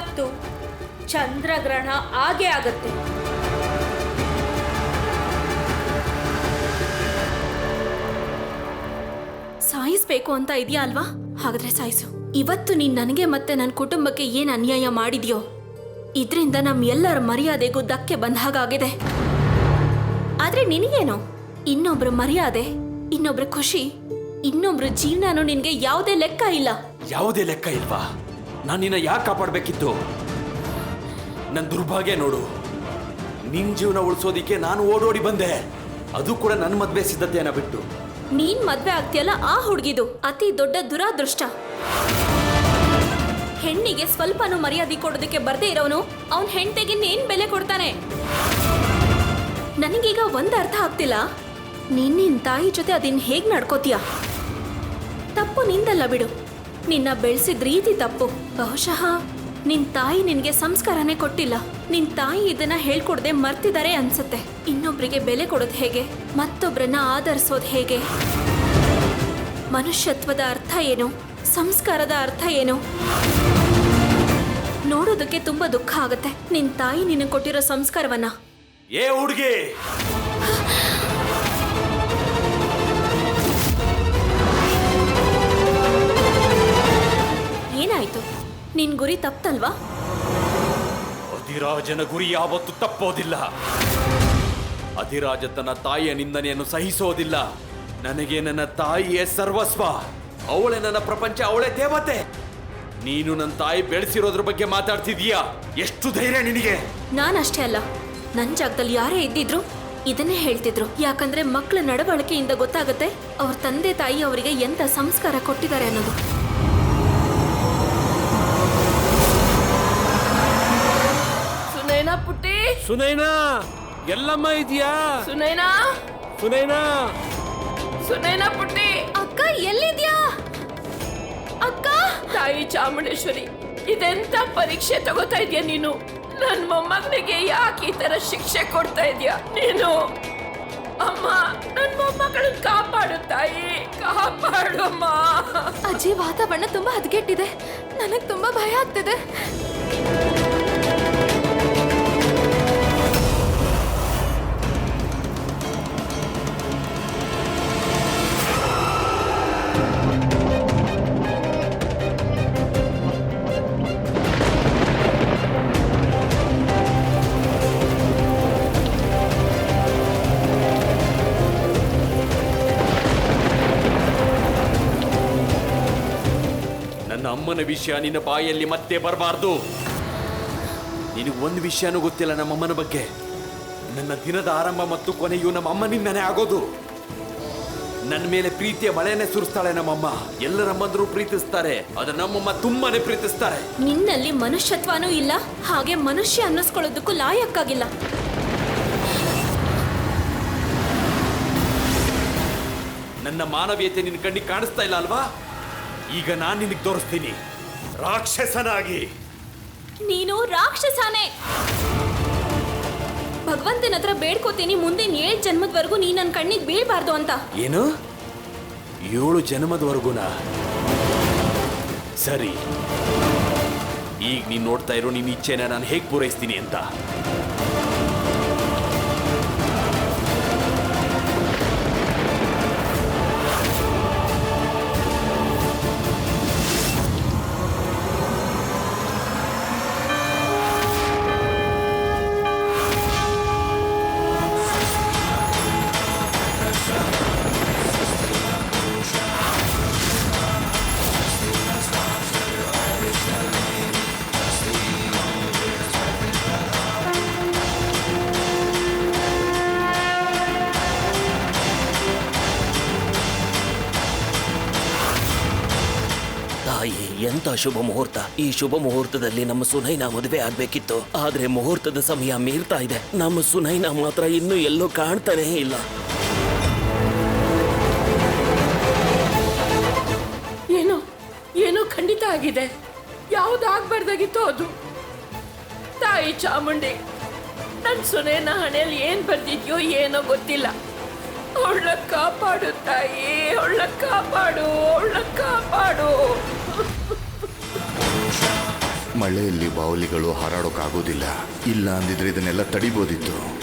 ಇವತ್ತು ಚಂದ್ರಗ್ರಹಣ ಆಗೇ ಆಗತ್ತೆ. ಸಾಯಿಸ್ಬೇಕು ಅಂತ ಇದೆಯಾ ಅಲ್ವಾ? ಹಾಗಾದ್ರೆ ಸಾಯಿಸು. ಇವತ್ತು ನೀನ್ ನನಗೆ ಮತ್ತೆ ನನ್ನ ಕುಟುಂಬಕ್ಕೆ ಏನ್ ಅನ್ಯಾಯ ಮಾಡಿದ್ಯೋ? ಇದ್ರಿಂದ ನಮ್ ಎಲ್ಲರ ಮರ್ಯಾದೆಗೂ ಧಕ್ಕೆ ಬಂದ ಹಾಗಾಗಿದೆ. ಆದ್ರೆ ನಿನಗೇನು? ಇನ್ನೊಬ್ರ ಮರ್ಯಾದೆ ಇನ್ನೊಬ್ರ ಖುಷಿ ಇನ್ನೊಬ್ರ ಜೀವನನೂ ನಿನ್ಗೆ ಯಾವುದೇ ಲೆಕ್ಕ ಇಲ್ಲ. ಯಾವುದೇ ಲೆಕ್ಕ ಇಲ್ವಾ? ನಾನು ನಿನ್ನ ಯಾಕೆ ಕಾಪಾಡಬೇಕಿತ್ತು? ನನ್ನ ದುರ್ಭಾಗ್ಯ ನೋಡು. ನಿನ್ನ ಜೀವನ ಉಳಿಸೋದಿಕ್ಕೆ ನಾನು ಓಡೋಡಿ ಬಂದೆ. ಅದು ಕೂಡ ನನ್ನ ಮದುವೆ ಸಿದ್ಧತೆಯನ್ನ ಬಿಟ್ಟು. ನೀನ್ ಮದ್ವೆ ಆಗ್ತಿಯಲ್ಲ ಆ ಹುಡುಗಿದು. ಅತಿ ದೊಡ್ಡ ದುರಾದೃಷ್ಟ. ಹೆಣ್ಣಿಗೆ ಸ್ವಲ್ಪನೂ ಮರ್ಯಾದೆ ಕೊಡೋದಕ್ಕೆ ಬರ್ದೇ ಇರೋನು, ಅವನ್ ಹೆಂಡತಿಗೆ ಏನ್ ಬೆಲೆ ಕೊಡ್ತಾನೆ? ನನಗೀಗ ಒಂದ್ ಅರ್ಥ ಆಗ್ತಿಲ್ಲ. ನೀನ್ ನಿನ್ ತಾಯಿ ಜೊತೆ ಅದನ್ ಹೇಗ್ ನಡ್ಕೋತೀಯ? ತಪ್ಪು ನಿಂದಲ್ಲ ಬಿಡು. ನಿನ್ನ ಬೆಳೆಸಿದ ರೀತಿ ತಪ್ಪು. ಬಹುಶಃ ನಿನ್ ತಾಯಿ ನಿನ್ಗೆ ಸಂಸ್ಕಾರನೇ ಕೊಟ್ಟಿಲ್ಲ. ನಿನ್ ತಾಯಿ ಇದನ್ನ ಹೇಳ್ಕೊಡ್ದೆ ಮರ್ತಿದ್ದಾರೆ ಅನ್ಸುತ್ತೆ. ಇನ್ನೊಬ್ರಿಗೆ ಬೆಲೆ ಕೊಡೋದು ಹೇಗೆ? ಮತ್ತೊಬ್ರನ್ನ ಆಧರಿಸೋದು ಹೇಗೆ? ಮನುಷ್ಯತ್ವದ ಅರ್ಥ ಏನು? ಸಂಸ್ಕಾರದ ಅರ್ಥ ಏನು? ನೋಡೋದಕ್ಕೆ ತುಂಬಾ ದುಃಖ ಆಗುತ್ತೆ. ನಿನ್ ತಾಯಿ ನಿನಗೆ ಕೊಟ್ಟಿರೋ ಸಂಸ್ಕಾರವನ್ನ. ಏ ಹುಡುಗಿ! ಏನಾಯ್ತು? ನಿನ್ ಗುರಿ ತಪ್ಪಲ್ವಾ ಅಧಿರಾಜನ ಗುರಿ ಯಾವತ್ತೂ ತಪ್ಪೋದಿಲ್ಲ. ಅಧಿರಾಜ ತನ್ನ ತಾಯಿಯ ನಿಂದನೆಯನ್ನು ಸಹಿಸೋದಿಲ್ಲ. ನನಗೆ ನನ್ನ ತಾಯಿಯೇ ಸರ್ವಸ್ವ. ಅವಳೆ ನನ್ನ ಪ್ರಪಂಚ ಅವಳೇ ದೇವತೆ. ನೀನು ನನ್ನ ತಾಯಿ ಬೆಳೆಸಿರೋದ್ರ ಬಗ್ಗೆ ಮಾತಾಡ್ತಿದೀಯಾ ಎಷ್ಟು ಧೈರ್ಯ ನಿನಗೆ? ನಾನಷ್ಟೇ ಅಲ್ಲ. ನನ್ನ ಜಾಗದಲ್ಲಿ ಯಾರೇ ಇದ್ದಿದ್ರು ಇದನ್ನೇ ಹೇಳ್ತಿದ್ರು. ಯಾಕಂದ್ರೆ ಮಕ್ಕಳ ನಡವಳಿಕೆಯಿಂದ ಗೊತ್ತಾಗುತ್ತೆ ಅವ್ರ ತಂದೆ ತಾಯಿ ಅವರಿಗೆ ಎಂತ ಸಂಸ್ಕಾರ ಕೊಟ್ಟಿದ್ದಾರೆ ಅನ್ನೋದು. ಸುನೈನಾ ಎಲ್ಲಮ್ಮ ಇದೆಯಾ? ಸುನೈನಾ? ಸುನೈನಾ? ಸುನೈನಾ ಪುಟ್ಟಿ. ಅಕ್ಕ ಎಲ್ಲಿದ್ಯಾ? ಅಕ್ಕ? ತಾಯಿ ಚಾಮುಂಡೇಶ್ವರಿ ಇದೆಂತ ಪರೀಕ್ಷೆ ತಗೋತಾ ಇದೀಯ ನೀನು? ನನ್ನ ಮೊಮ್ಮಗನಿಗೆ ಯಾಕೆ ಈ ತರ ಶಿಕ್ಷೆ ಕೊಡ್ತಾ ಇದ್ದೀಯಾ ನೀನು? ಅಮ್ಮ ನನ್ನ ಮೊಮ್ಮಗಳನ್ನ ಕಾಪಾಡು ತಾಯಿ ಕಾಪಾಡು ಅಮ್ಮ. ಅಜ್ಜಿ ವಾತಾವರಣ ತುಂಬಾ ಹದಗೆಟ್ಟಿದೆ. ನನಗೆ ತುಂಬಾ ಭಯ ಆಗ್ತಿದೆ. ಅಮ್ಮನ ವಿಷಯ ನಿನ್ನ ಬಾಯಲ್ಲಿ ಮತ್ತೆ ಬರಬಾರ್ದು. ನಿನಗೆ ಒಂದು ವಿಷಯನೂ ಗೊತ್ತಿಲ್ಲ ನಮ್ಮಮ್ಮನ ಬಗ್ಗೆ. ನನ್ನ ದಿನದ ಆರಂಭ ಮತ್ತು ಕೊನೆಯು ನಮ್ಮ ಅಮ್ಮನಿಂದನೇ ಆಗೋದು. ನನ್ನ ಮೇಲೆ ಪ್ರೀತಿಯ ಮಳೆನೇ ಸುರಿಸ್ತಾಳೆ ನಮ್ಮಮ್ಮ. ಎಲ್ಲರಮ್ಮಂದ್ರು ಪ್ರೀತಿಸ್ತಾರೆ ಆದ್ರೆ ನಮ್ಮಮ್ಮ ತುಂಬಾನೇ ಪ್ರೀತಿಸ್ತಾರೆ. ನಿನ್ನಲ್ಲಿ ಮನುಷ್ಯತ್ವನೂ ಇಲ್ಲ ಹಾಗೆ ಮನುಷ್ಯ ಅನ್ನಿಸ್ಕೊಳ್ಳೋದಕ್ಕೂ ಲಾಯಕ್ಕಾಗಿಲ್ಲ. ನನ್ನ ಮಾನವೀಯತೆ ನಿನ್ನ ಕಣ್ಣಿಗೆ ಕಾಣಿಸ್ತಾ ಇಲ್ಲ ಅಲ್ವಾ? ಈಗ ನಾನು ನಿನಗೆ ತೋರಿಸ್ತೀನಿ. ರಾಕ್ಷಸನಾಗಿ. ನೀನು ರಾಕ್ಷಸನೇ. ಭಗವಂತನ ಹತ್ರ ಬೇಡ್ಕೋತೀನಿ ಮುಂದಿನ ಏಳು ಜನ್ಮದವರೆಗೂ ನೀ ನನ್ನ ಕಣ್ಣಿಗೆ ಬೀಳ್ಬಾರ್ದು ಅಂತ. ಏನು? ಏಳು ನಾ ಸರಿ. ಈಗ ನೀನು ನೋಡ್ತಾ ಇರೋ ನಿನ್ನ ಇಚ್ಛೆನ ನಾನು ಹೇಗೆ ಪೂರೈಸ್ತೀನಿ ಅಂತ. ತಾಯಿ ಶುಭ ಮುಹೂರ್ತ ಈ ಶುಭ ಮುಹೂರ್ತದಲ್ಲಿ ನಮ್ಮ ಸುನೈನ ಮದುವೆ ಆಗ್ಬೇಕಿತ್ತು. ಆದ್ರೆ ಮುಹೂರ್ತದ ಸಮಯ ಮೀರ್ತಾ ಇದೆ. ನಮ್ಮ ಸುನೈನ ಮಾತ್ರ ಇನ್ನೂ ಎಲ್ಲೂ ಕಾಣ್ತಾನೇ ಇಲ್ಲ. ಏನೋ ಏನೋ ಖಂಡಿತ ಆಗಿದೆ. ಯಾವ್ದು ಆಗ್ಬಾರ್ದಾಗಿತ್ತು ಅದು? ತಾಯಿ ಚಾಮುಂಡಿ, ನನ್ ಸುನೇನ ಹಣೆಯಲ್ಲಿ ಏನ್ ಬರ್ದಿದ್ಯೋ ಏನೋ ಗೊತ್ತಿಲ್ಲ. ಅವಳ ಕಾಪಾಡು ತಾಯಿ ಅವಳ ಕಾಪಾಡು ಅವಳ ಕಾಪಾಡು. ಮಳೆಯಲ್ಲಿ ಬಾವಲಿಗಳು ಹಾರಾಡೋಕ್ಕಾಗೋದಿಲ್ಲ. ಇಲ್ಲ ಅಂದಿದ್ರೆ ಇದನ್ನೆಲ್ಲ ತಡಿಬೋದಿತ್ತು.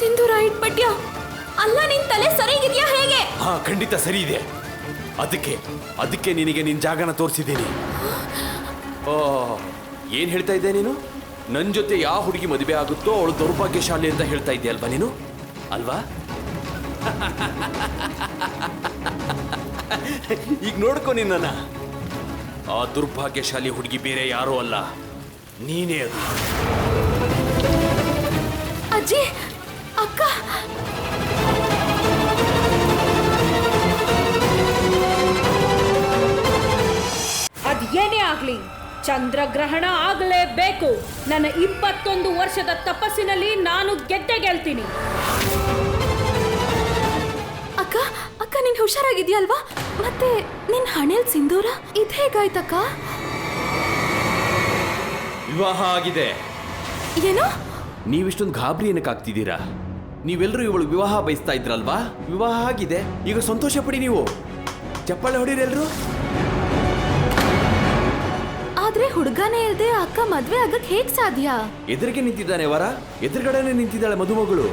ಸಿಂಧೂರ ಇಟ್ಪಟ್ಯ ಅಲ್ಲ ನಿನ್ ತಲೆ ಸರಿಗಿದ್ಯಾ ಹೇಗೆ? ಹಾ ಖಂಡಿತ ಸರಿ ಇದೆ ಅದಕ್ಕೆ ಅದಕ್ಕೆ ನಿನಗೆ ನಿನ್ ಜಾಗನ ತೋರಿಸಿದ್ದೀನಿ. ಓ ಏನ್ ಹೇಳ್ತಾ ಇದ್ದೆ ನೀನು? ನನ್ ಜೊತೆ ಯಾವ ಹುಡುಗಿ ಮದುವೆ ಆಗುತ್ತೋ ಅವಳು ದೌರ್ಭಾಗ್ಯಶಾಲಿ ಅಂತ ಹೇಳ್ತಾ ಇದ್ದೆ ಅಲ್ವಾ ನೀನು? ಅಲ್ವಾ? ಈಗ ನೋಡ್ಕೊ ನಿನ್ನ ಆ ದುರ್ಭಾಗ್ಯಶಾಲಿ ಹುಡುಗಿ ಬೇರೆ ಯಾರೂ ಅಲ್ಲ. ನೀನೇ ಅದು. ಅಜ್ಜಿ ಅಕ್ಕ. ಅದೇನೇ ಏನೇ ಆಗ್ಲಿ ಚಂದ್ರಗ್ರಹಣ ಆಗಲೇಬೇಕು. ನನ್ನ ಇಪ್ಪತ್ತೊಂದು ವರ್ಷದ ತಪಸ್ಸಿನಲ್ಲಿ ನಾನು ಗೆದ್ದೆ ಗೆಲ್ತೀನಿ. ಅಕ್ಕ ಅಕ್ಕ ನೀನ್ ಹುಷಾರಾಗಿದ್ಯಲ್ವಾ? ಮತ್ತೆ ನಿನ್ ಹಣೆಲ್ ಸಿಂಧೂರ? ಇದ್ ಹೇಗಾಯ್ತಕ್ಕ? ವಿವಾಹ ಆಗಿದೆ. ಏನು? ನೀವಿಷ್ಟೊಂದು ಗಾಬರಿ ಏನಕ್ಕಾಗ್ತಿದ್ದೀರಾ ನೀವೆಲ್ಲರೂ ಇವಳು ವಿವಾಹ ಬಯಸ್ತಾ ಇದ್ರಲ್ವಾ? ವಿವಾಹ ಆಗಿದೆ. ಈಗ ಸಂತೋಷ ಪಡಿ ನೀವು. ಚಪ್ಪಾಳೆ ಹೊಡೀರಿ ಎಲ್ರು? ಆದ್ರೆ ಹುಡುಗನೇ ಇಲ್ದೆ ಅಕ್ಕ ಮದ್ವೆ ಆಗಕ್ ಹೇಗ್ ಸಾಧ್ಯ? ಎದುರಿಗೆ ನಿಂತಿದ್ದಾನೆ ವರ. ಎದುರುಗಡೆನೆ ನಿಂತಿದ್ದಾಳೆ ಮದುಮಗಳು.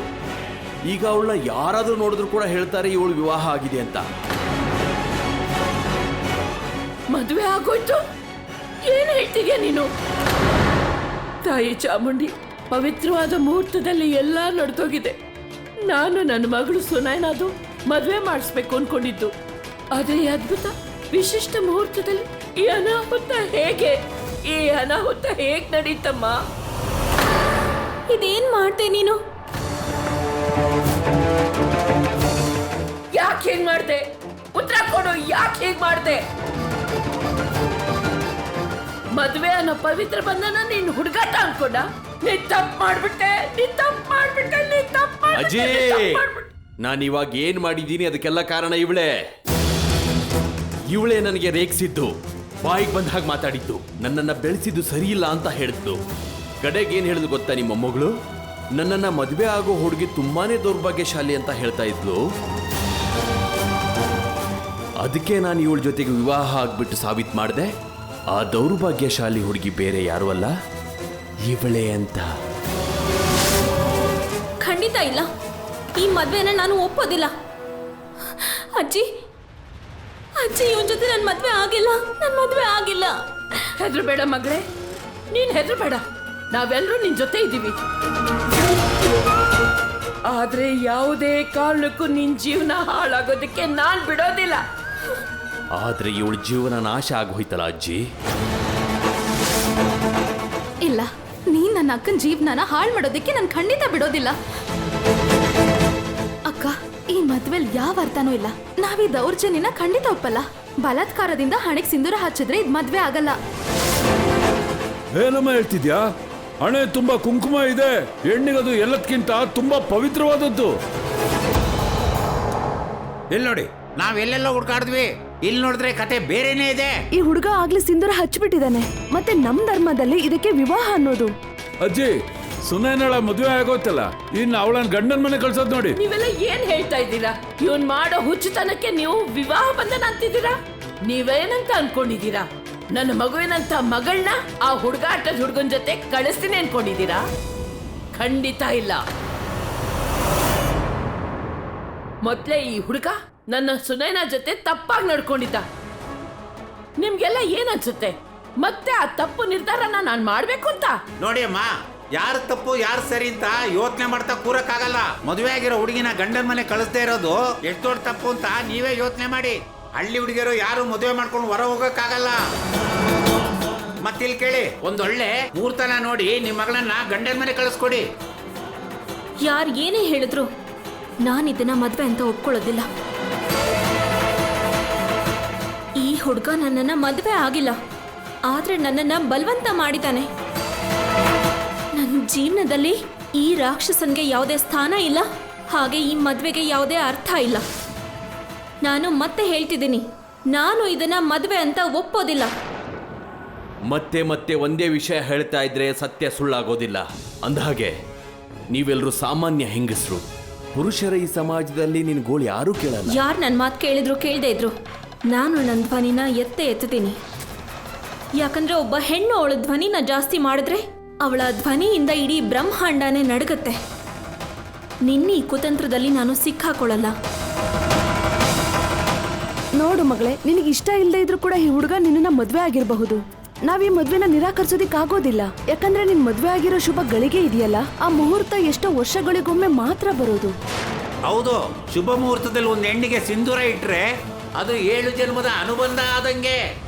ಈಗ ಅವಳನ್ನ ಯಾರಾದ್ರೂ ನೋಡಿದ್ರು ಕೂಡ ಹೇಳ್ತಾರೆ ಇವಳು ವಿವಾಹ ಆಗಿದೆ ಅಂತ. ಮದುವೆ ಆಗೋಯ್ತು. ಏನ್ ಹೇಳ್ತೀಯ ನೀನು? ತಾಯಿ ಚಾಮುಂಡಿ ಪವಿತ್ರವಾದ ಮುಹೂರ್ತದಲ್ಲಿ ಎಲ್ಲ ನಡೆದೋಗಿದೆ. ನಾನು ನನ್ನ ಮಗಳು ಸುನಯನದು ಮದುವೆ ಮಾಡಿಸ್ಬೇಕು ಅನ್ಕೊಂಡಿದ್ದು. ಆದ್ರೆ ಈ ಅದ್ಭುತ. ವಿಶಿಷ್ಟ ಮುಹೂರ್ತದಲ್ಲಿ ಈ ಅನಾಹುತ ಹೇಗೆ? ಈ ಅನಾಹುತ ಹೇಗ್ ನಡೀತಮ್ಮ? ಇದೇನ್ ಮಾಡ್ದೆ ನೀನು? ಯಾಕೆ ಹೇಗ್ ಮಾಡ್ದೆ? ಉತ್ತರ ಕೊಡು ಯಾಕೆ ಹೇಗ್ ಮಾಡ್ದೆ? ಮದುವೆ ಅನ್ನೋ ಪವಿತ್ರ ಬಂಧನ ನೀನ್ ಹುಡುಗಾಟ ಅನ್ಕೊಂಡ? ನೀನ್ ತಪ್ಪು ಮಾಡ್ಬಿಟ್ಟೆ ನೀನ್ ತಪ್ಪು ಮಾಡ್ಬಿಟ್ಟೆ ನೀನ್ ತಪ್ಪು ಅಜೇ, ನಾನು ಇವಾಗ ಏನ್ ಮಾಡಿದ್ದೀನಿ ಅದಕ್ಕೆಲ್ಲ ಕಾರಣ ಇವಳೇ. ಇವಳೇ ನನಗೆ ರೇಗಿಸಿದ್ದು, ಬಾಯಿಗೆ ಬಂದ ಹಾಗೆ ಮಾತಾಡಿದ್ದು, ನನ್ನನ್ನ ಬೆಳೆಸಿದ್ದು ಸರಿಯಿಲ್ಲ ಅಂತ ಹೇಳಿದ್ದು ಕಡೆಗೆ ಏನು ಹೇಳಿದ್ ಗೊತ್ತಾ ನಿಮ್ಮ ಮೊಮ್ಮಗಳು ನನ್ನನ್ನ ಮದುವೆ ಆಗೋ ಹುಡುಗಿ ತುಂಬಾನೇ ದೌರ್ಭಾಗ್ಯಶಾಲಿ ಅಂತ ಹೇಳ್ತಾ ಇದ್ಲು. ಅದಕ್ಕೆ ನಾನು ಇವಳ ಜೊತೆಗೆ ವಿವಾಹ ಆಗ್ಬಿಟ್ಟು ಸಾಬೀತು ಮಾಡಿದೆ. ಆ ದೌರ್ಭಾಗ್ಯಶಾಲಿ ಹುಡುಗಿ ಬೇರೆ ಯಾರು ಅಲ್ಲ. ಇವಳೇ ಅಂತ. ಖಂಡಿತ ಇಲ್ಲ. ಈ ಮದ್ವೆನ ನಾನು ಒಪ್ಪೋದಿಲ್ಲ. ಅಜ್ಜಿ ಅಜ್ಜಿ ಇವನ್ ಜೊತೆ ನನ್ ಮದ್ವೆ ಆಗಿಲ್ಲ. ನನ್ ಮದ್ವೆ ಆಗಿಲ್ಲ. ಹೆದ್ರು ಬೇಡ ಮಗಳೇ. ನೀನ್ ಹೆದ್ರು ಬೇಡ. ನಾವೆಲ್ಲರೂ ನಿನ್ ಜೊತೆ ಇದ್ದೀವಿ. ಆದ್ರೆ ಯಾವುದೇ ಕಾರಣಕ್ಕೂ ನಿನ್ ಜೀವನ ಹಾಳಾಗೋದಕ್ಕೆ ನಾನ್ ಬಿಡೋದಿಲ್ಲ. ಆದ್ರೆ ಇವಳ ಜೀವನ ನಾಶ ಆಗೋಯ್ತಲ್ಲ ಅಜ್ಜಿ? ಇಲ್ಲ. ನನ್ನ ಅಕ್ಕನ ಜೀವನನ ಹಾಳು ಮಾಡೋದಕ್ಕೆ ನಾನು ಖಂಡಿತ ಬಿಡೋದಿಲ್ಲ. ಅಕ್ಕ ಈ ಮದ್ವೆಲ್ ಯಾವ ಅರ್ಥನೂ ಇಲ್ಲ. ನಾವ್ ಈ ದೌರ್ಜನ್ಯನ ಖಂಡಿತ ಒಪ್ಪಲ್ಲ. ಬಲಾತ್ಕಾರದಿಂದ ಹಣೆಗೆ ಸಿಂಧೂರ ಹಚ್ಚಿದ್ರೆ ಇದು ಮದ್ವೆ ಆಗಲ್ಲ. ಏನಮ್ಮ ಹೇಳ್ತಿದ್ಯಾ? ಹಣೆ ತುಂಬಾ ಕುಂಕುಮ ಇದೆ. ಹೆಣ್ಣಿಗದು ಎಲ್ಲದಕ್ಕಿಂತ ತುಂಬಾ ಪವಿತ್ರವಾದದ್ದು. ಇಲ್ಲಿ ನೋಡಿ ನಾವೆಲ್ಲೆಲ್ಲ ಹುಡ್ಕಾಡಿದ್ವಿ. ಇಲ್ಲಿ ನೋಡಿದ್ರೆ ಕತೆ ಬೇರೆನೇ ಇದೆ. ಈ ಹುಡುಗ ಆಗ್ಲಿ ಸಿಂಧೂರ ಹಚ್ಚಿಬಿಟ್ಟಿದ್ದಾನೆ ಮತ್ತೆ ನಮ್ ಧರ್ಮದಲ್ಲಿ ಇದಕ್ಕೆ ವಿವಾಹ ಅನ್ನೋದು. ಅಜ್ಜಿ ಸುನೈನಳ ಮದುವೆ ಆಗೋಯ್ತಲ್ಲ, ಇನ್ನು ಅವಳನ್ನ ಗಂಡನ ಮನೆ ಕಳ್ಸೋದ್ ನೋಡಿ. ನೀವೆಲ್ಲ ಏನ್ ಹೇಳ್ತಾ ಇದ್ದೀರಾ? ಇವನ್ ಮಾಡೋ ಹುಚ್ಚುತನಕ್ಕೆ ನೀವು ವಿವಾಹ ಬಂಧನ ಅಂತಿದ್ದೀರಾ? ನೀವೇನಂತ ಅನ್ಕೊಂಡಿದ್ದೀರಾ? ನನ್ನ ಮಗುವಿನಂತ ಮಗಳನ್ನ ಆ ಹುಡುಗಾಟದ ಹುಡುಗನ ಜೊತೆ ಕಳಿಸ್ತೀನಿ ಅನ್ಕೊಂಡಿದ್ದೀರಾ? ಖಂಡಿತ ಇಲ್ಲ. ಮೊದ್ಲೇ ಈ ಹುಡುಗ ನನ್ನ ಸುನೈನ ಜೊತೆ ತಪ್ಪಾಗಿ ನಡ್ಕೊಂಡಿದ್ದ. ನಿಮ್ಗೆಲ್ಲ ಏನ್ ಅನ್ಸುತ್ತೆ? ಮತ್ತೆ ಆ ತಪ್ಪು ನಿರ್ಧಾರನ ನಾನು ಮಾಡ್ಬೇಕು ಅಂತ ನೋಡಿ ಅಮ್ಮ ಯಾರು ತಪ್ಪು ಯಾರು ಸರಿ ಅಂತ ಯೋಚನೆ ಮಾಡ್ತಾ ಕೂರಕ್ಕಾಗಲ್ಲ. ಮದುವೆ ಆಗಿರೋ ಹುಡುಗಿನ ಗಂಡನ ಮನೆ ಕಳಿಸ್ತಾ ಇರೋದು ಎಷ್ಟು ದೊಡ್ಡ ತಪ್ಪು ಅಂತ ನೀವೇ ಯೋಚನೆ ಮಾಡಿ. ಹಳ್ಳಿ ಹುಡುಗಿಯರು ಯಾರು ಮದುವೆ ಮಾಡ್ಕೊಂಡು ಹೊರ ಹೋಗಕ್ಕಾಗಲ್ಲ. ಮತ್ತಿಲ್ ಕೇಳಿ ಒಂದೊಳ್ಳೆ ಮೂರ್ತನ ನೋಡಿ ನಿಮ್ಮ ಮಗಳನ್ನ ಗಂಡನ ಮನೆ ಕಳಿಸ್ಕೊಡಿ. ಯಾರು ಏನೇ ಹೇಳಿದ್ರು ನಾನು ಇದನ್ನ ಮದ್ವೆ ಅಂತ ಒಪ್ಕೊಳ್ಳೋದಿಲ್ಲ. ಈ ಹುಡುಗ ನನ್ನನ್ನ ಮದ್ವೆ ಆಗಿಲ್ಲ. ಆದ್ರೆ ನನ್ನನ್ನ ಬಲವಂತ ಮಾಡಿದಾನೆ ನನ್ನ ಜೀವನದಲ್ಲಿ ಈ ರಾಕ್ಷಸನ್ಗೆ ಯಾವುದೇ ಸ್ಥಾನ ಇಲ್ಲ ಹಾಗೆ ಈ ಮದುವೆಗೆ ಯಾವುದೇ ಅರ್ಥ ಇಲ್ಲ. ನಾನು ಮತ್ತೆ ಹೇಳ್ತಿದ್ದೀನಿ ನಾನು ಇದನ್ನ ಮದುವೆ ಅಂತ ಒಪ್ಪೋದಿಲ್ಲ. ಮತ್ತೆ ಮತ್ತೆ ಒಂದೇ ವಿಷಯ ಹೇಳ್ತಾ ಇದ್ರೆ ಸತ್ಯ ಸುಳ್ಳಾಗೋದಿಲ್ಲ. ಅಂದಹಾಗೆ ನೀವೆಲ್ಲರೂ ಸಾಮಾನ್ಯ ಹೆಂಗಸರು. ಪುರುಷರ ಈ ಸಮಾಜದಲ್ಲಿ ನಿನ್ ಗೋಳು ಯಾರೂ ಕೇಳಲ್ಲ. ಯಾರು ನನ್ನ ಮಾತು ಕೇಳಿದ್ರು ಕೇಳದೇ ಇದ್ರು. ನಾನು ನನ್ನ ಧ್ವನಿನ ಎತ್ತೆ ಎತ್ತುತ್ತೀನಿ. ಯಾಕಂದ್ರೆ ಒಬ್ಬ ಹೆಣ್ಣು ಅವಳ ಧ್ವನಿನ ಜಾಸ್ತಿ ಮಾಡಿದ್ರೆ ಅವಳ ಧ್ವನಿಯಿಂದ ಇಡೀ ಬ್ರಹ್ಮಾಂಡನೇ ನಡಗತ್ತೆ. ನಿನ್ನ ಈ ಕುತಂತ್ರದಲ್ಲಿ ನಾನು ಸಿಕ್ಕಾಕೊಳ್ಳಲ್ಲ. ನೋಡು ಮಗಳೇ ನಿನಗೆ ಇಷ್ಟ ಇಲ್ಲದೆ ಇದ್ರೂ ಕೂಡ ಈ ಹುಡುಗ ನಿನ್ನ ಮದುವೆ ಆಗಿರಬಹುದು. ನಾವ್ ಈ ಮದ್ವೆನ ನಿರಾಕರಿಸೋದಿಕ್ಕಾಗೋದಿಲ್ಲ. ಯಾಕಂದ್ರೆ ನಿನ್ ಮದ್ವೆ ಆಗಿರೋ ಶುಭ ಗಳಿಗೆ ಇದೆಯಲ್ಲ ಆ ಮುಹೂರ್ತ ಎಷ್ಟೋ ವರ್ಷಗಳಿಗೊಮ್ಮೆ ಮಾತ್ರ ಬರೋದು. ಹೌದು ಶುಭ ಮುಹೂರ್ತದಲ್ಲಿ ಒಂದು ಹೆಣ್ಣಿಗೆ ಸಿಂಧೂರ ಇಟ್ರೆ ಅದು ಏಳು ಜನ್ಮದ ಅನುಬಂಧ ಆದಂಗೆ.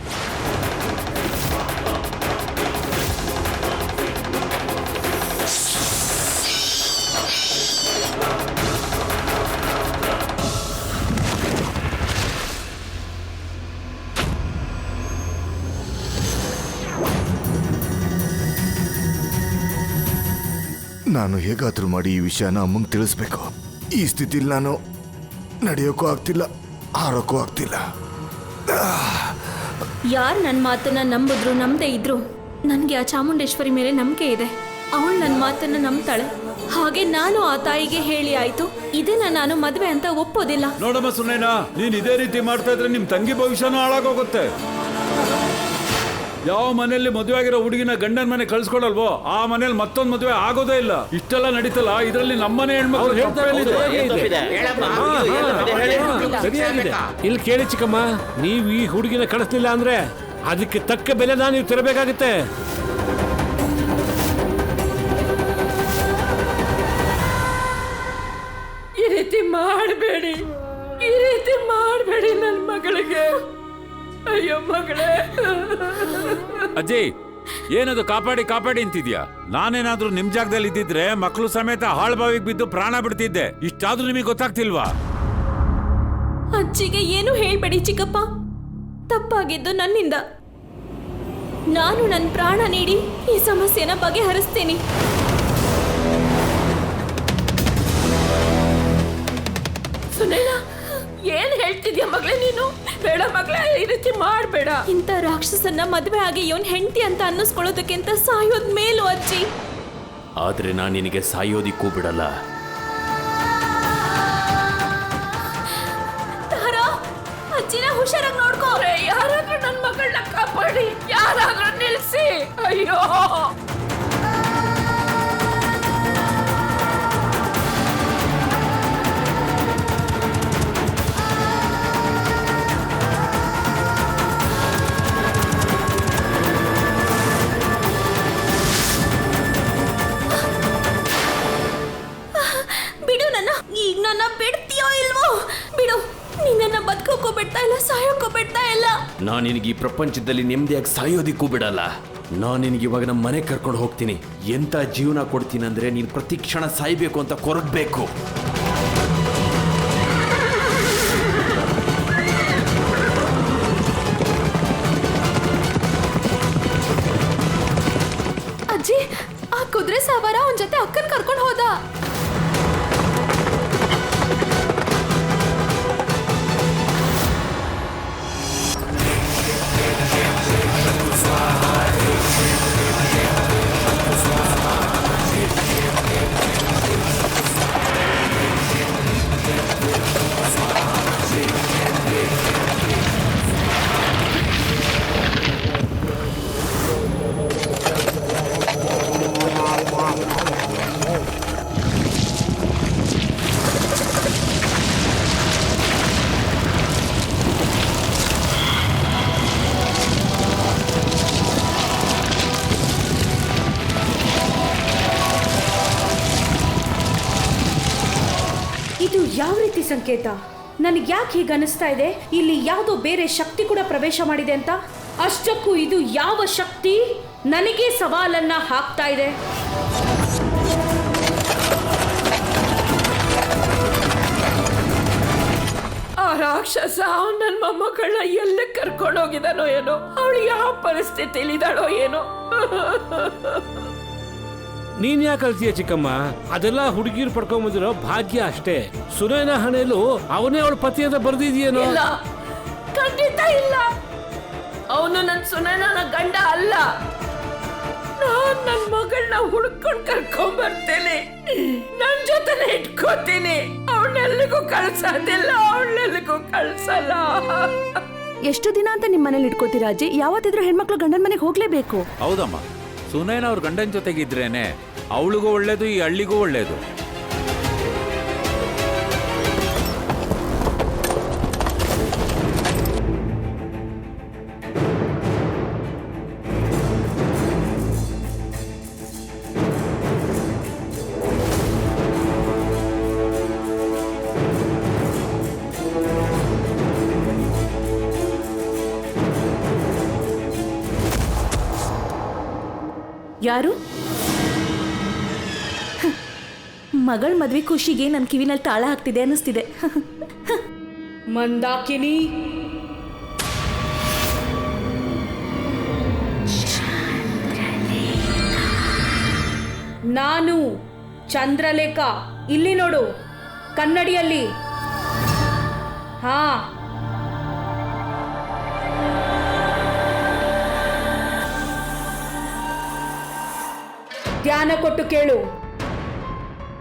ನಾನು ಹೇಗಾದರೂ ಮಾಡಿ ಈ ವಿಷಯನ ಅಮ್ಮಂಗೆ ತಿಳಿಸ್ಬೇಕು. ಈ ಸ್ಥಿತಿಲಿ ನಾನು ನಡೆಯೋಕ್ಕೂ ಆಗ್ತಿಲ್ಲ ಹಾರೋಕ್ಕೂ ಆಗ್ತಿಲ್ಲ. ಯಾರು ನನ್ನ ಮಾತನ್ನ ನಂಬಿದ್ರು ನಂಬದೇ ಇದ್ರು? ನನಗೆ ಆ ಚಾಮುಂಡೇಶ್ವರಿ ಮೇಲೆ ನಂಬಿಕೆ ಇದೆ. ಅವಳು ನನ್ನ ಮಾತನ್ನ ನಂಬ್ತಾಳೆ. ಹಾಗೆ ನಾನು ಆ ತಾಯಿಗೆ ಹೇಳಿ ಆಯ್ತು. ಇದನ್ನ ನಾನು ಮದುವೆ ಅಂತ ಒಪ್ಪೋದಿಲ್ಲ. ನೋಡಮ್ಮ ಸುನೇನಾ ನೀನ್ ಇದೇ ರೀತಿ ಮಾಡ್ತಾ ಇದ್ರೆ ನಿಮ್ ತಂಗಿ ಭವಿಷ್ಯನೂ ಹಾಳಾಗೋಗುತ್ತೆ. ಯಾವ ಮನೆಯಲ್ಲಿ ಮದುವೆ ಆಗಿರೋ ಹುಡುಗಿನ ಗಂಡನ ಮನೆ ಕಳ್ಸ್ಕೊಡಲ್ವೋ ಆ ಮನೇಲಿ ಮತ್ತೊಂದು ಮದುವೆ ಆಗೋದೇ ಇಲ್ಲ. ಇಷ್ಟೆಲ್ಲ ನಡೀತಲ್ಲ ಇದರಲ್ಲಿ ನಮ್ಮನೆ ಹೆಣ್ಮಕ್ಳು ಸರಿಯಾಗಿದೆ. ಇಲ್ಲಿ ಕೇಳಿ ಚಿಕ್ಕಮ್ಮ ನೀವು ಈ ಹುಡುಗಿನ ಕಳಿಸ್ಲಿಲ್ಲ ಅಂದ್ರೆ ಅದಕ್ಕೆ ತಕ್ಕ ಬೆಲೆನ ನೀವು ತೆರಬೇಕಾಗುತ್ತೆ. ಈ ರೀತಿ ಮಾಡಬೇಡಿ. ಈ ರೀತಿ ಮಾಡಬೇಡಿ ನನ್ನ ಮಗಳಿಗೆ. ಅಯ್ಯೋ ಮಗಳೇ. ಅಜ್ಜಿ ಏನದು ಕಾಪಾಡಿ ಕಾಪಾಡಿ ಅಂತಿದ್ಯಾ? ನಾನೇನಾದ್ರೂ ನಿಮ್ ಜಾಗದಲ್ಲಿ ಇದ್ದಿದ್ರೆ ಮಕ್ಕಳು ಸಮೇತ ಹಾಳ್ಬಾವಿಗೆ ಬಿದ್ದು ಪ್ರಾಣ ಬಿಡ್ತಿದ್ದೆ. ಇಷ್ಟಾದ್ರೂ ನಿಮಗೆ ಗೊತ್ತಾಗ್ತಿಲ್ವಾ? ಅಜ್ಜಿಗೆ ಏನು ಹೇಳ್ಬೇಡಿ ಚಿಕ್ಕಪ್ಪ. ತಪ್ಪಾಗಿದ್ದು ನನ್ನಿಂದ. ನಾನು ನನ್ನ ಪ್ರಾಣ ನೀಡಿ ಈ ಸಮಸ್ಯೆನ ಬಗೆಹರಿಸ್ತೀನಿ. ಸುನೀಲ. ಏನ್ ಹೇಳ್ತಿದ್ಯಾ ಮಗಳೇ ನೀನು? ಬೇಡ ಮಗಳೇ ಈ ರೀತಿ ಮಾಡಬೇಡ. ಇಂಥ ರಾಕ್ಷಸನ್ನ ಮದುವೆ ಆಗಿ ಇವನ್ ಹೆಂಡತಿ ಅಂತ ಅನ್ನಿಸ್ಕೊಳ್ಳೋದಕ್ಕಿಂತ ಸಾಯೋದ್ ಮೇಲು ಅಜ್ಜಿ. ಆದ್ರೆ ನಾನು ನಿನಗೆ ಸಾಯೋದಿಕ್ಕೂ ಬಿಡಲ್ಲ. ತಾರಾ ಅಜ್ಜಿನ ಹುಷಾರಾಗಿ ನೋಡ್ಕೋ. ಯಾರಾದ್ರೂ ನನ್ನ ಮಗಳನ್ನ ಕಾಪಾಡಿ. ಯಾರಾದ್ರೂ ನಿಲ್ಸಿ. ಅಯ್ಯೋ. ನಿನಗೆ ಈ ಪ್ರಪಂಚದಲ್ಲಿ ನೆಮ್ಮದಿಯಾಗಿ ಸಾಯೋದಿಕ್ಕೂ ಬಿಡಲ್ಲ. ನಾನು ನಿನಗೆ ಇವಾಗ ನಮ್ಮ ಮನೆ ಕರ್ಕೊಂಡು ಹೋಗ್ತೀನಿ. ಎಂತ ಜೀವನ ಕೊಡ್ತೀನಿ ಅಂದ್ರೆ ನೀನು ಪ್ರತಿ ಕ್ಷಣ ಸಾಯ್ಬೇಕು ಅಂತ ಕೊರಗಬೇಕು. ಅಜ್ಜಿ, ಆ ಕುದುರೆ ಸವಾರ ಅವನ ಜೊತೆ ಅಕ್ಕನ ಕರ್ಕೊಂಡು ಹೋದ. ಸಂಕೇತ. ನನಗೆ ಯಾಕೆ ಹೀಗೆ ಅನಿಸ್ತಾ ಇದೆ? ಇಲ್ಲಿ ಯಾವುದೋ ಬೇರೆ ಶಕ್ತಿ ಕೂಡ ಪ್ರವೇಶ ಮಾಡಿದೆ ಅಂತ? ಅಷ್ಟಕ್ಕೂ ಇದು ಯಾವ ಶಕ್ತಿ? ನನಗೆ ಸವಾಲನ್ನ ಹಾಕ್ತಾ ಇದೆ. ಆ ರಾಕ್ಷಸ ನನ್ನ ಮೊಮ್ಮಗಳನ್ನ ಎಲ್ಲ ಕರ್ಕೊಂಡೋಗಿದಾನೋ ಏನೋ? ಅವಳು ಯಾವ ಪರಿಸ್ಥಿತಿಲಿ ಇದ್ದಾಳೋ ಏನೋ? ನೀನ್ ಯಾಕೆ ಅಳ್ತೀಯ ಚಿಕ್ಕಮ್ಮ? ಅದೆಲ್ಲ ಹುಡುಗಿರು ಪಡ್ಕೊಂಬಂದಿರೋ ಭಾಗ್ಯ ಅಷ್ಟೇ. ಸುನೈನ ಹಣೆಲು ಅವನೇ ಅವಳ ಪತಿ ಅಂತ ಬರ್ದಿದ್ಯೇನೋ? ಇಲ್ಲ. ಖಂಡಿತ ಇಲ್ಲ. ಅವನು ನನ್ನ ಸುನಯನ ಗಂಡ ಅಲ್ಲ. ನಾನ್ ನನ್ನ ಮಗಳನ್ನ ಹುಡ್ಕೊಂಡ್ ಕರ್ಕೊಂಡ್ ಬರ್ತೇನೆ. ನನ್ ಜೊತೆನೆ ಇಟ್ಕೋತೀನಿ. ಅವಳೆಲ್ಲಿಗೂ ಕಳ್ಸೋದಿಲ್ಲ ಅವಳೆಲ್ಲಿಗೂ ಕಳ್ಸಲ್ಲ. ಎಷ್ಟು ದಿನ ಅಂತ ನಿಮ್ ಮನೇಲಿ ಇಟ್ಕೋತೀರಾ ಅಜ್ಜಿ? ಯಾವತ್ತಿದ್ರು ಹೆಣ್ಮಕ್ಳು ಗಂಡನ ಮನೆಗೆ ಹೋಗ್ಲೇಬೇಕು. ಹೌದಮ್ಮ. ಸುನೈನ ಅವ್ರ ಗಂಡನ ಜೊತೆಗಿದ್ರೇನೆ ಅವಳಿಗೂ ಒಳ್ಳೇದು ಈ ಹಳ್ಳಿಗೂ ಒಳ್ಳೇದು. ಯಾರು? ಮಗಳ ಮದ್ವೆ ಖುಷಿಗೆ ನನ್ನ ಕಿವಿನಲ್ಲಿ ತಾಳ ಹಾಕ್ತಿದೆ ಅನಿಸ್ತಿದೆ ಮಂದಾಕಿನಿ. ನಾನು ಚಂದ್ರಲೇಖ. ಇಲ್ಲಿ ನೋಡು, ಕನ್ನಡಿಯಲ್ಲಿ. ಹಾ. ಧ್ಯಾನ ಕೊಟ್ಟು ಕೇಳು.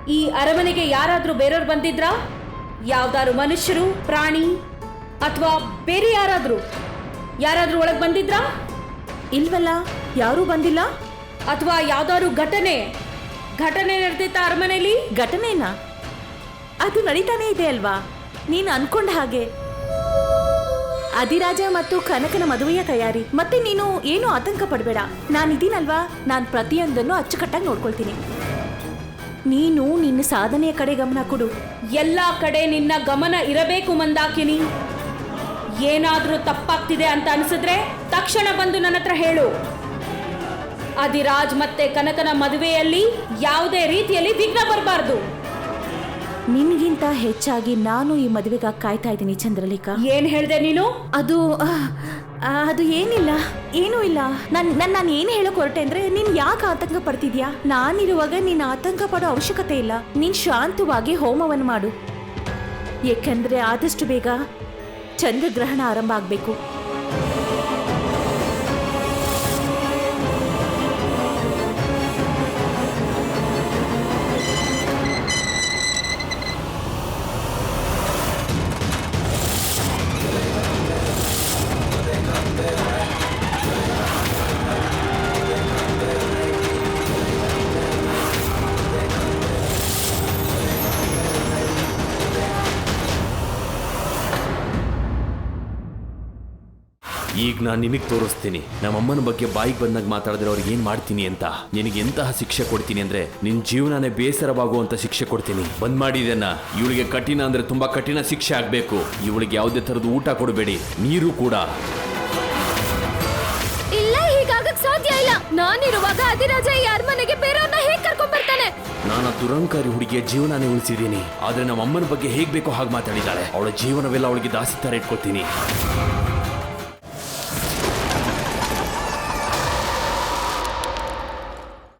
ಈ ಅರಮನೆಗೆ ಯಾರಾದರೂ ಬೇರೆಯವ್ರು ಬಂದಿದ್ರಾ? ಯಾವ್ದಾದ್ರು ಮನುಷ್ಯರು, ಪ್ರಾಣಿ, ಅಥವಾ ಬೇರೆ ಯಾರಾದರೂ? ಯಾರಾದರೂ ಒಳಗೆ ಬಂದಿದ್ರಾ? ಇಲ್ವಲ್ಲ, ಯಾರೂ ಬಂದಿಲ್ಲ? ಅಥವಾ ಯಾವ್ದಾದ್ರು ಘಟನೆ? ಘಟನೆ ನಡೆದಿತ್ತ ಅರಮನೆಯಲ್ಲಿ ಘಟನೆನಾ? ಅದು ನಡೀತಾನೆ ಇದೆ ಅಲ್ವಾ? ನೀನು ಅನ್ಕೊಂಡ ಹಾಗೆ. ಅಧಿರಾಜ ಮತ್ತು ಕನಕನ ಮದುವೆಯ ತಯಾರಿ. ಮತ್ತೆ ನೀನು ಏನು ಆತಂಕ ಪಡಬೇಡ. ನಾನಿದ್ದೀನಲ್ವಾ? ನಾನು ಪ್ರತಿಯೊಂದನ್ನು ಅಚ್ಚುಕಟ್ಟಾಗಿ ನೋಡ್ಕೊಳ್ತೀನಿ. ನೀನು ನಿನ್ನ ಸಾಧನೆಯ ಕಡೆ ಗಮನ ಕೊಡು. ಎಲ್ಲ ಕಡೆ ನಿನ್ನ ಗಮನ ಇರಬೇಕು ಮಂದಾಕಿನಿ. ಏನಾದರೂ ತಪ್ಪಾಗ್ತಿದೆ ಅಂತ ಅನಿಸಿದ್ರೆ ತಕ್ಷಣ ಬಂದು ನನ್ನ ಹತ್ರ ಹೇಳು. ಅಧಿರಾಜ್ ಮತ್ತೆ ಕನಕನ ಮದುವೆಯಲ್ಲಿ ಯಾವುದೇ ರೀತಿಯಲ್ಲಿ ವಿಘ್ನ ಬರಬಾರ್ದು. ನಿನ್ಗಿಂತ ಹೆಚ್ಚಾಗಿ ನಾನು ಈ ಮದುವೆಗಾಗಿ ಕಾಯ್ತಾ ಇದ್ದೀನಿ ಚಂದ್ರಲೇಖಾ. ಏನ್ ಹೇಳ್ದೆ ನೀನು? ಅದು ಅದು ಏನಿಲ್ಲ, ಏನೂ ಇಲ್ಲ. ನನ್ ನನ್ ಏನು ಹೇಳಕ್ ಹೊರಟೆ ಅಂದ್ರೆ ನೀನ್ ಯಾಕೆ ಆತಂಕ ಪಡ್ತಿದ್ಯಾ? ನಾನಿರುವಾಗ ನೀನ್ ಆತಂಕ ಪಡೋ ಅವಶ್ಯಕತೆ ಇಲ್ಲ. ನೀನ್ ಶಾಂತವಾಗಿ ಹೋಮವನ್ನು ಮಾಡು. ಏಕೆಂದ್ರೆ ಆದಷ್ಟು ಬೇಗ ಚಂದ್ರಗ್ರಹಣ ಆರಂಭ ಆಗ್ಬೇಕು. ಈಗ ನಾನು ನಿನಗೆ ತೋರಿಸ್ತೀನಿ. ನಮ್ಮಮ್ಮನ ಬಗ್ಗೆ ಬಾಯಿಗೆ ಬಂದಾಗ ಮಾತಾಡಿದ್ರೆ ಅವ್ರಿಗೆ ಏನು ಮಾಡ್ತೀನಿ ಅಂತ. ನಿನಗೆ ಎಂತಹ ಶಿಕ್ಷೆ ಕೊಡ್ತೀನಿ ಅಂದ್ರೆ ನಿನ್ನ ಜೀವನನೇ ಬೇಸರವಾಗುವಂತ ಶಿಕ್ಷೆ ಕೊಡ್ತೀನಿ. ಬಂದ್ ಮಾಡಿ ಇದನ್ನ. ಇವಳಿಗೆ ಕಠಿಣ ಅಂದ್ರೆ ತುಂಬಾ ಕಠಿಣ ಶಿಕ್ಷೆ ಆಗಬೇಕು. ಇವಳಿಗೆ ಯಾವುದೇ ಥರದ ಊಟ ಕೊಡಬೇಡಿ. ನೀರು ಕೂಡ. ಇಲ್ಲ ಹೀಗಾಗಕ್ ಸಾಧ್ಯ ಇಲ್ಲ. ನಾನಿರುವಾಗ ಅಧಿರಾಜ ಈ ಅರಮನೆಗೆ ಬೇರೆಯವ್ರನ್ನ ಹೇಗ್ ಕರ್ಕೊಂಡ್ ಬರ್ತಾನೆ? ನಾನು ದುರಂಕಾರಿ ಹುಡುಗಿಯ ಜೀವನನೇ ಉಳಿಸಿದ್ದೀನಿ. ಆದ್ರೆ ನಮ್ಮ ಅಮ್ಮನ ಬಗ್ಗೆ ಹೇಗ್ ಬೇಕೋ ಹಾಗೆ ಮಾತಾಡಿದ್ದಾಳೆ ಅವಳ ಜೀವನವೆಲ್ಲ ಅವಳಿಗೆ ದಾಸಿ ತರ ಇಟ್ಕೊಳ್ತೀನಿ